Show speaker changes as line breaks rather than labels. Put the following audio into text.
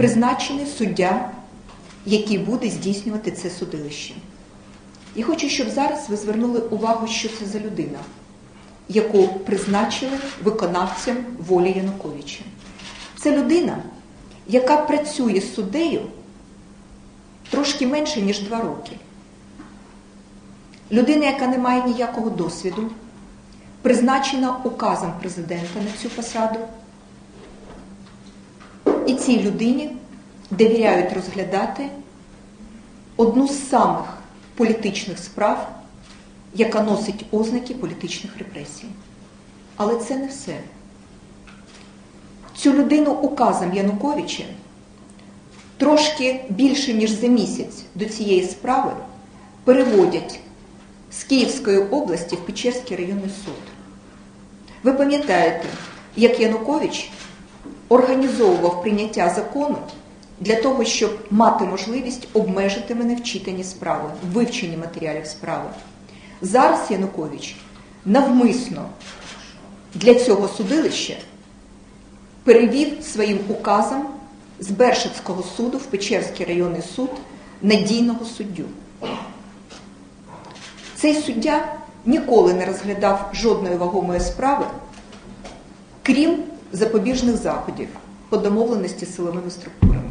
призначений суддя, який буде здійснювати це судилище. І хочу, щоб зараз ви звернули увагу, що це за людина, яку призначили виконавцем волі Януковича. Це людина, яка працює суддею трошки менше, ніж два роки. Людина, яка не має ніякого досвіду, призначена указом президента на цю посаду. І цій людині довіряють розглядати одну з самих політичних справ, яка носить ознаки політичних репресій. Але це не все. Цю людину указом Януковича трошки більше, ніж за місяць до цієї справи переводять з Київської області в Печерський районний суд. Ви пам'ятаєте, як Янукович організовував прийняття закону для того, щоб мати можливість обмежити мене в читанні справи, в вивченні матеріалів справи. Зараз Янукович навмисно для цього судилища перевів своїм указом з Бершицького суду в Печерський районний суд надійного суддю. Цей суддя ніколи не розглядав жодної вагомої справи, крім запобіжних заходів по домовленості з силовими структурами.